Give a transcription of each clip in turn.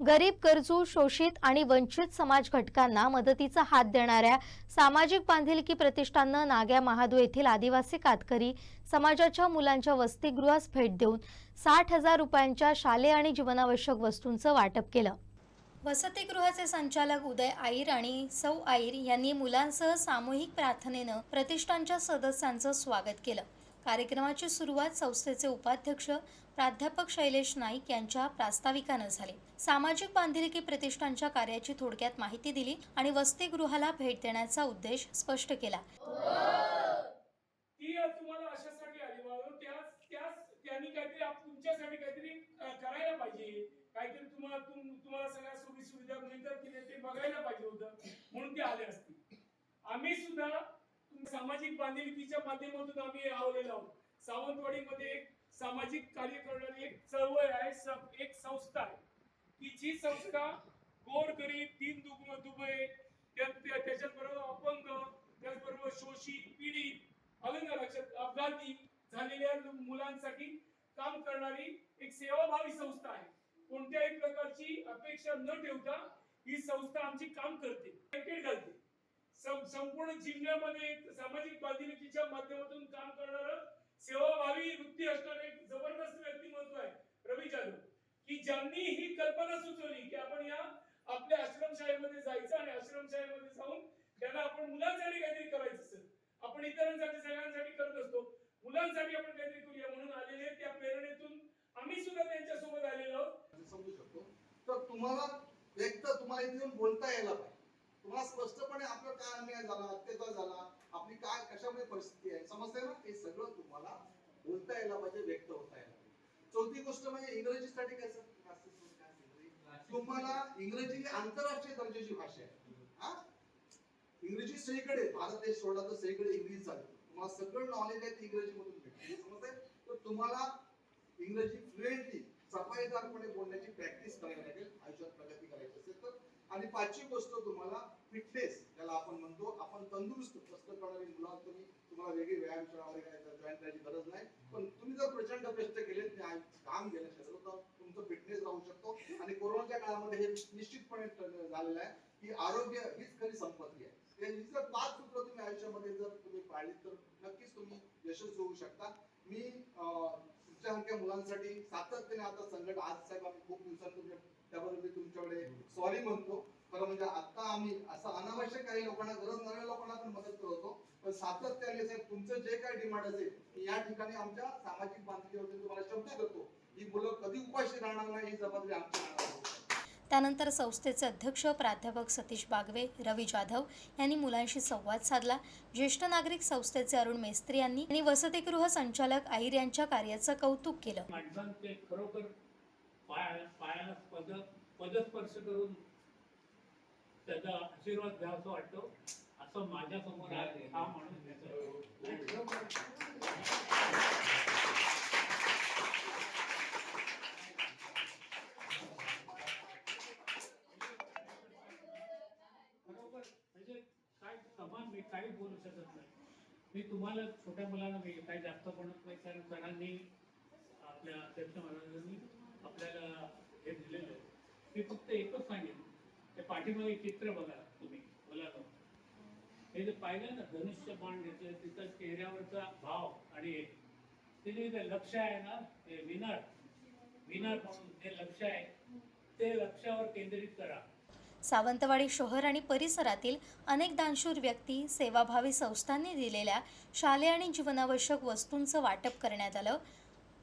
गरीब गरजू शोषित आणि वंचित समाज घटकांना मदतीचा हात देणाऱ्या सामाजिक बांधिलकी प्रतिष्ठाननं नाग्या महादू येथील आदिवासी कातकरी समाजाच्या मुलांच्या वसतिगृहास भेट देऊन साठ हजार रुपयांच्या शालेय आणि जीवनावश्यक वस्तूंचं वाटप केलं. वसतिगृहाचे संचालक उदय आईर आणि सौ आईर यांनी मुलांसह सामूहिक प्रार्थनेनं प्रतिष्ठानच्या सदस्यांचं स्वागत केलं. कार्यक्रमाची सुरुवात संस्थेचे उपाध्यक्ष प्राध्यापक शैलेश नाईक यांच्या प्रास्ताविकानं झाली. सामाजिक बांधिलकी प्रतिष्ठानच्या कार्याची थोडक्यात माहिती दिली आणि वसतिगृहाला भेट देण्याचा उद्देश स्पष्ट केला. ती तुम्हाला अशासाठी आली बाबा त्याच त्याच त्यांनी काहीतरी तुमच्यासाठी काहीतरी करायला पाहिजे. काहीतरी तुम्हाला तुम- तुम्हाला सगळ्या सोयी सुविधा मिळतात की नाही ते बघायला पाहिजे होतं. म्हणून ते आले असतील आम्ही सुद्धा सामाजिक बांधिलकीच्या माध्यमातून आम्ही आवलेलो आहोत. सावंतवाडीमध्ये एक सामाजिक कार्य करणारी एक चळवळ आहे एक संस्था आहे. की जी संस्था गोरगरीब दीन दुब- दुबळे त्या- त्याच्याचबरोबर अपंग त्याचबरोबर शोषित पीडित आलं अपघाती झालेल्या मुलांसाठी काम करणारी एक सेवाभावी संस्था आहे. कोणत्याही प्रकारची अपेक्षा न ठेवता ही संस्था आमची काम करते. घालते. संपूर्ण जिल्ह्यामध्ये एक सामाजिक बांधिलकीच्या माध्यमातून काम करणार सेवाभावी वृत्ती असणार एक जबरदस्त व्यक्तिमत्व आहे रवी जाधव. की ज्यांनी ही कल्पना सुचवली की आपण या आपल्या आश्रमशाळेमध्ये जायचं आणि आश्रमशाळेमध्ये जाऊन त्यांना आपण मुलांसाठी काहीतरी करायचं असेल आपण इतरांसाठी सगळ्यांसाठी करत असतो मुलांसाठी आपण काहीतरी करूया म्हणून आलेले त्या प्रेरणेतून आम्ही सुद्धा त्यांच्यासोबत आलेलो आहोत. समजू शकतो. तर तुम्हाला एक तर तुम्हाला इथे बोलता यायला पाहिजे. तुम्हाला स्पष्टपणे आपलं काय अन्याय झाला अत्याचार झाला आपली काय कशामुळे परिस्थिती आहे? समजते ना? हे सगळं तुम्हाला बोलता यायला पाहिजे व्यक्त होता यायला चौथी गोष्ट म्हणजे इंग्रजीसाठी काय सर तुम्हाला इंग्रजी ही आंतरराष्ट्रीय दर्जाची भाषा आहे. हा? इंग्रजी सगळीकडे भारत देश सोडला तर सगळीकडे इंग्रजी चालते. तुम्हाला सगळं नॉलेज आहे ते इंग्रजी मधून भेटते. समजतंय? तर तुम्हाला इंग्रजी फ्लुएंटली सफाईदारपणे बोलण्याची प्रॅक्टिस करायला लागेल आयुष्यात प्रगती करायची असेल तर आणि पाचवी गोष्ट तुम्हाला फिटनेस ज्याला आपण म्हणतो आपण तंदुरुस्त प्रश्न करणारी मुलं तुम्ही. तुम्हाला वेगळी व्यायामशाळा वगैरे जॉईन करायची गरज नाही. पण तुम्ही जर प्रचंड कष्ट केले काम गेलं शरीर तर तुमचं फिटनेस राहू शकतो. आणि कोरोनाच्या काळामध्ये हे निश्चितपणे झालेलं आहे की आरोग्य हीच खरी संपत्ती आहे. ही जर पाच सूत्र तुम्ही आयुष्यामध्ये जर तुम्ही पाळली तर नक्कीच तुम्ही यशस्वी होऊ शकता. मी तुमच्यासारख्या मुलांसाठी सातत्याने आता संकट आज साहेब आम्ही खूप दिवसांपूर्वी त्याबद्दल मी तुमच्याकडे सॉरी म्हणतो. खरं म्हणजे आता आम्ही असं अनावश्यक काही लोकांना गरज नव्या लोकांना पण मदत करतो. पण सातत्याने साहेब तुमचं जे काही डिमांड असेल या ठिकाणी आमच्या सामाजिक बांधिलकीवरती तुम्हाला शब्द करतो ही मुलं कधी उपाशी राहणार नाही ही जबाबदारी आमची राहणार त्यानंतर संस्थेचे अध्यक्ष प्राध्यापक सतीश बागवे रवी जाधव यांनी मुलांशी संवाद साधला. ज्येष्ठ नागरिक संस्थेचे अरुण मेस्त्री यांनी आणि वसतिगृह संचालक आहिर यांच्या कार्याचं कौतुक केलं. माणसांचे खरोखर पाया पायाला पद पदस्पर्श करून त्याचा आशीर्वाद घ्या असं वाटतो असं माझ्यासमोर आहे. हा माणूस बरोबर म्हणजे काय समान मी काही बोलू शकत नाही. मी तुम्हाला छोट्या मुलांना मी काही जास्त म्हणत नाही कारण सरांनी आपल्या अध्यक्ष महाराजांनी आपल्याला हे दिलेलं मी फक्त एकच सांगेन ते पाठीमागे चित्र बघा तुम्ही मला हे जे पाहिलं ना धनुष्य बाण घेतलं तिथं चेहऱ्यावरचा भाव आणि एक ते जे ते लक्ष आहे ना ते विनार विनार म्हणून जे लक्ष आहे ते लक्षावर केंद्रित करा. सावंतवाडी शहर आणि परिसरातील अनेक दानशूर व्यक्ती सेवाभावी संस्थांनी दिलेल्या शालेय आणि जीवनावश्यक वस्तूंचं वाटप करण्यात आलं.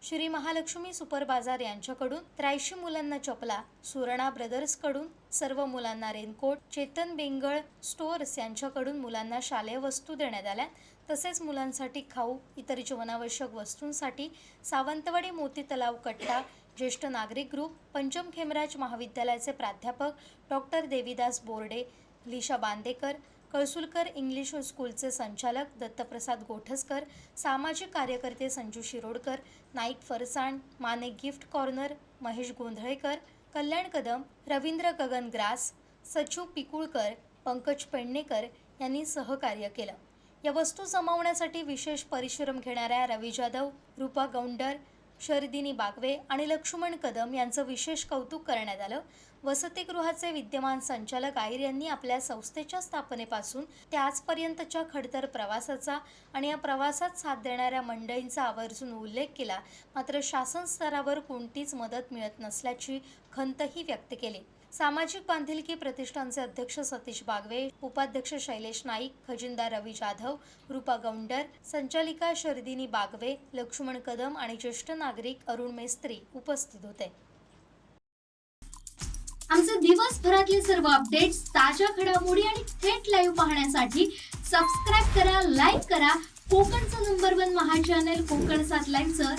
श्री महालक्ष्मी सुपर बाजार यांच्याकडून त्र्याऐंशी मुलांना चपला सुरणा ब्रदर्सकडून सर्व मुलांना रेनकोट चेतन बेंगळ स्टोअर्स यांच्याकडून मुलांना शालेय वस्तू देण्यात आल्या. तसेच मुलांसाठी खाऊ इतर जीवनावश्यक वस्तूंसाठी सावंतवाडी मोती तलाव कट्टा ज्येष्ठ नागरिक ग्रुप पंचम खेमराज महाविद्यालयाचे प्राध्यापक डॉक्टर देवीदास बोर्डे लिशा बांदेकर कळसुलकर इंग्लिश स्कूलचे संचालक दत्तप्रसाद गोठसकर सामाजिक कार्यकर्ते Sanju Shirodkar Naik Farsan Mane gift corner Mahesh Gondhalekar Kalyan Kadam Ravindra Gagan grass सचिव पिकुळकर पंकज पेडणेकर यांनी सहकार्य केलं. या वस्तू जमावण्यासाठी विशेष परिश्रम घेणाऱ्या रवी जाधव रूपा गौंडर शरदिनी बागवे आणि लक्ष्मण कदम यांचं विशेष कौतुक करण्यात आलं. वसतिगृहाचे विद्यमान संचालक आयर यांनी आपल्या संस्थेच्या स्थापनेपासून ते आजपर्यंतच्या खडतर प्रवासाचा आणि या प्रवासात साथ देणाऱ्या मंडळींचा आवर्जून उल्लेख केला. मात्र शासन स्तरावर कोणतीच मदत मिळत नसल्याची खंतही व्यक्त केली. सामाजिक बांधिलकी प्रतिष्ठानचे अध्यक्ष सतीश बागवे उपाध्यक्ष शैलेश नाईक खजिनदार रवी जाधव रूपा गौंडर संचालिका शरदिनी बागवे लक्ष्मण कदम आणि ज्येष्ठ नागरिक अरुण मेस्त्री उपस्थित होते. आमचे दिवसभरातले सर्व अपडेट्स ताज्या घडामोडी आणि थेट लाईव्ह पाहण्यासाठी सबस्क्राईब करा लाईक करा. कोकणचं number one Maha channel Konkan सात लाईनचं